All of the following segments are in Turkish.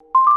you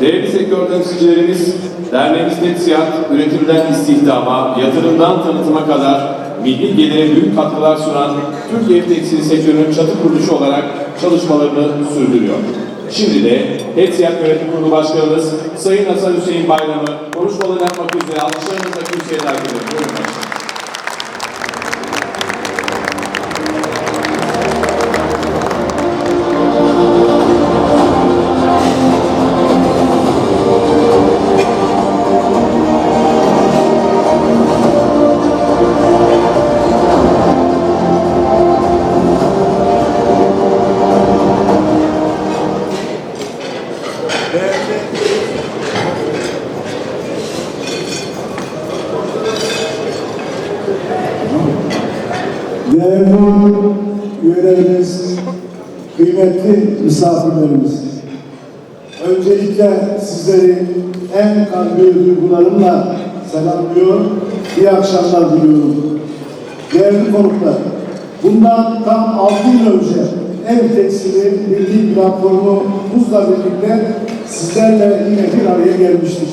Değerli sektör temsilcilerimiz, derneğimiz Netsiyat, üretimden istihdama, yatırımdan tanıtıma kadar milli gelire büyük katkılar sunan Türkiye tekstil sektörünün çatı kuruluşu olarak çalışmalarını sürdürüyor. Şimdi de Netsiyat Yönetim Kurulu Başkanımız Sayın Hasan Hüseyin Bayram'ı konuşmalarını yapmak üzere alkışlarınızla kürsüye davet ediyorum. Kıymetli misafirlerimiz, öncelikle sizleri en kalbi duygularımla selamlıyor, iyi akşamlar diliyorum. Değerli konuklar, bundan tam 6 yıl önce ev tekstili birlik platformumuzla birlikte sizlerle yine bir araya gelmiştik.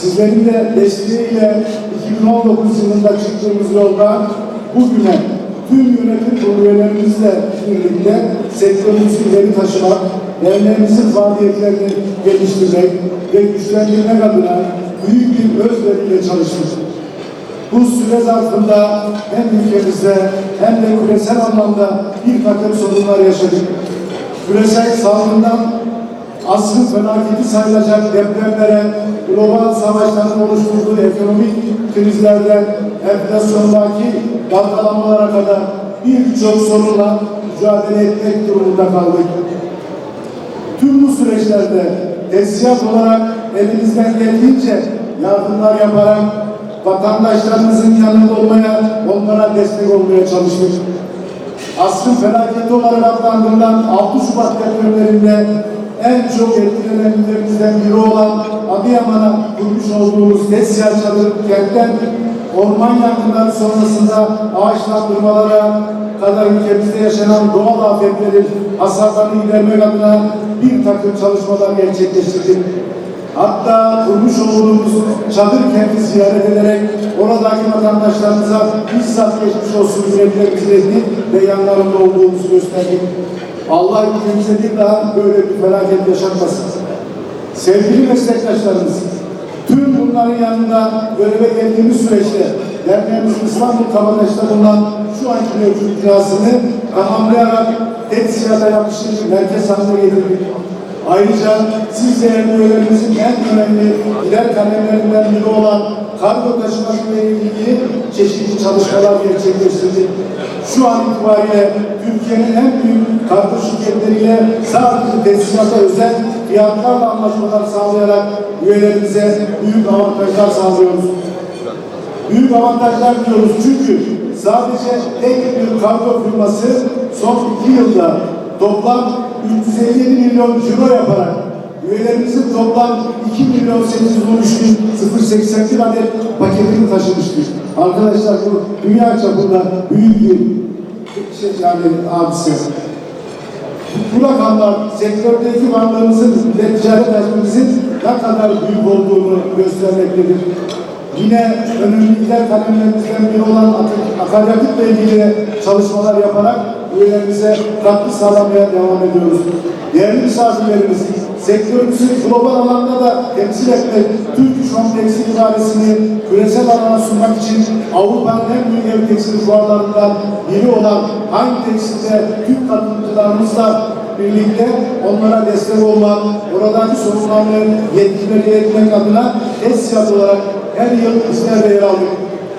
Sizlerin de desteğiyle 2019 yılında çıktığımız yolda bugüne tüm yönetim kurulu üyelerimizle birlikte sektörümüzü ileri taşımak, derneğimizin faaliyetlerini geliştirmek ve güçlendirmek adına büyük bir özveriyle çalıştık. Bu süre zarfında hem ülkemizde hem de küresel anlamda bir takım sorunlar yaşadık. Küresel salgından asrın felaketi sayılacak depremlere, global savaşların oluşturduğu ekonomik krizlerden enflasyondaki dalgalanmalara kadar birçok sorunla mücadele etmek durumunda kaldık. Tüm bu süreçlerde tesisat olarak elimizden geldiğince yardımlar yaparak vatandaşlarımızın yanında olmaya, onlara destek olmaya çalıştık. Asrın felaketi olarak adlandırılan 6 Şubat depremlerinde en çok etkilenen illerimizden biri olan Adıyaman'a kurmuş olduğumuz Tesya Çadır kentten orman yangınları sonrasında ağaçlandırmalara kadar ülkemizde yaşanan doğal afetlerin hasarlarını gidermek adına bir takım çalışmalar gerçekleştirdik. Hatta kurmuş olduğumuz çadır kenti ziyaret ederek oradaki vatandaşlarımıza bizzat geçmiş olsun dileklerimizi ilettik ve yanlarında olduğumuzu gösterdik. Allah ülkemize bir daha böyle bir felaket yaşatmasın. Sevgili meslektaşlarımız, bunların yanında göreve geldiğimiz süreçte derneğimizin İstanbul Kabataş'ta bulunan şu anki mevcut binasını tamamlayarak tek siyata yapıştırıcı merkez haline getirdik. Ayrıca siz değerli üyelerimizin en önemli gider kalemlerinden biri olan kargo taşıması ile ilgili çeşitli çalışmalar gerçekleştirdik. Şu an itibariyle Türkiye'nin en büyük kargo şirketleriyle sadece tesisata özel fiyatlarla anlaşmalar sağlayarak üyelerimize büyük avantajlar sağlıyoruz. Büyük avantajlar diyoruz çünkü sadece tek bir kargo firması son iki yılda toplam 357 milyon euro yaparak üyelerimizin toplam 2 milyon 813 bin 081 adet paketini taşımıştır. Arkadaşlar bu dünya çapında büyük bir şey yani hadise. Bu rakamlar sektördeki varlığımızın ve ticaret hacmimizin ne kadar büyük olduğunu göstermektedir. Yine önemli gider kalemlerimizden biri olan ak- akaryakıtla ilgili çalışmalar yaparak üyelerimize katkı sağlamaya devam ediyoruz. Değerli misafirlerimiz, sektörümüzü global alanda da temsil etmek, Türk İş Home Tekstil ibaresini küresel alana sunmak için Avrupa'nın en büyük tekstil fuarlarından biri olan Hangi Tekstil'de Türk katılımcılarımızla birlikte onlara destek olmak, oradaki sorunlarını yetkililere iletmek adına tesisat olarak her yıl bizler de yer aldık.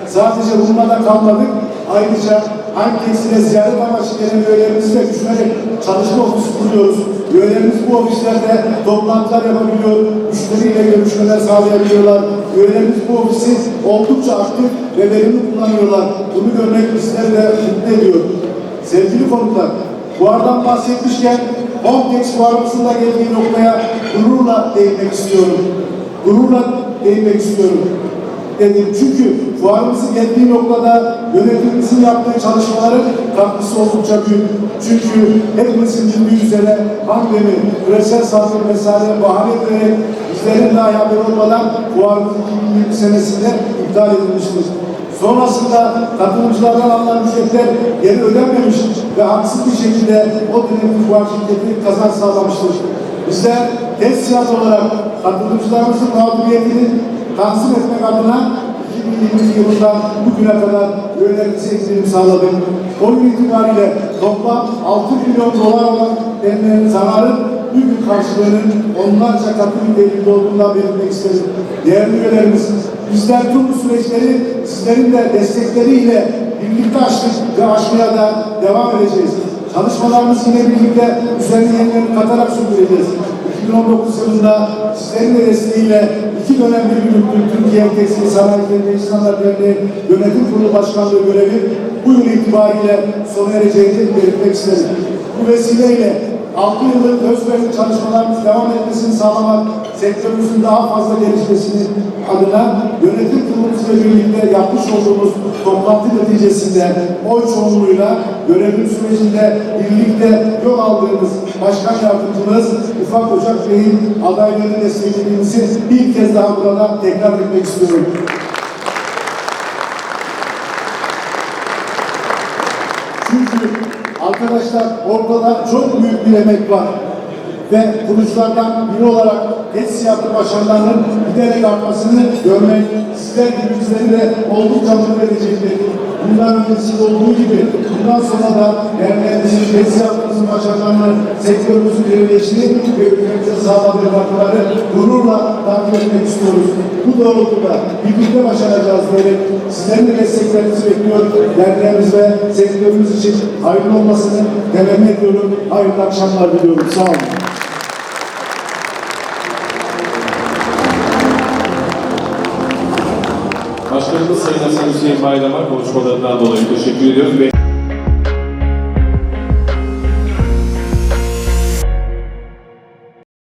Sadece bununla da kalmadık. Ayrıca hangi teksile ziyaret amaçlı gelen üyelerimizle düşünerek çalışma ofisi kuruyoruz. Üyelerimiz bu ofislerde toplantılar yapabiliyor, müşteriyle görüşmeler sağlayabiliyorlar. Üyelerimiz bu ofisi oldukça aktif ve verimli kullanıyorlar. Bunu görmek bizleri de mutlu ediyor. Sevgili konuklar, Fuardan bahsetmişken Homtex fuarımızın da geldiği noktaya gururla değinmek istiyorum. Gururla değinmek istiyorum. Dedim çünkü fuarımızın geldiği noktada yönetimimizin yaptığı çalışmaların katkısı oldukça büyük. Çünkü hepimizin bildiği üzere pandemi, küresel salgın vesaire bahane ederek bizlerin dahi haberi olmadan fuarımız 2020 senesinde iptal edilmiştir. Sonrasında katılımcılardan alınan ücretler geri ödenmemiş ve haksız bir şekilde o dönemin fuar şirketi kazanç sağlamıştır. Bizler tesisat olarak katılımcılarımızın mağduriyetini tanzim etmek adına 2020 yılından bugüne kadar üyelerimize indirim sağladık. O gün itibariyle toplam 6 milyon dolar olan denilen zararın bugün karşılığının onlarca katı bir değerinde olduğundan belirtmek isterim. Değerli üyelerimiz, bizler tüm bu süreçleri sizlerin de destekleriyle birlikte açtık ve aşmaya da devam edeceğiz. Çalışmalarımız yine birlikte üzerine yenilerini katarak sürdüreceğiz. 2019 yılında sizlerin de desteğiyle iki dönem bir günlük Türkiye Tekstil Sanayileri İnsanlar Derneği Yönetim Kurulu Başkanlığı görevi bu yıl itibariyle sona ereceğini belirtmek isterim. Bu vesileyle 6 yıllık özverili çalışmalarımız devam etmesini sağlamak, sektörümüzün daha fazla gelişmesini adına yönetim kurulumuzla birlikte yapmış olduğumuz toplantı neticesinde oy çoğunluğuyla görev sürecinde birlikte yol aldığımız başkan yardımcımız Ufak Ocak Bey'in adaylığını desteklediğimizi bir kez daha burada tekrar etmek istiyorum. Çünkü arkadaşlar ortada çok büyük bir emek var. Ve kuruculardan biri olarak tesisatı başarılarının giderek artmasını görmek sizler gibi bizleri de oldukça mutlu edecektir. Bundan öncesinde olduğu gibi bundan sonra da derneğimizin tesisatımızın başarılarını, sektörümüzün ilerleyişini ve ülkemize sağladığı katkıları gururla takip etmek istiyoruz. Bu doğrultuda birlikte başaracağız diyerek sizlerin de desteklerinizi bekliyor. Derneğimiz ve sektörümüz için hayırlı olmasını temenni ediyorum. Hayırlı akşamlar diliyorum. Sağ olun. Başkanımız Sayın Hasan Hüseyin Bayram'a konuşmalarından dolayı teşekkür ediyoruz.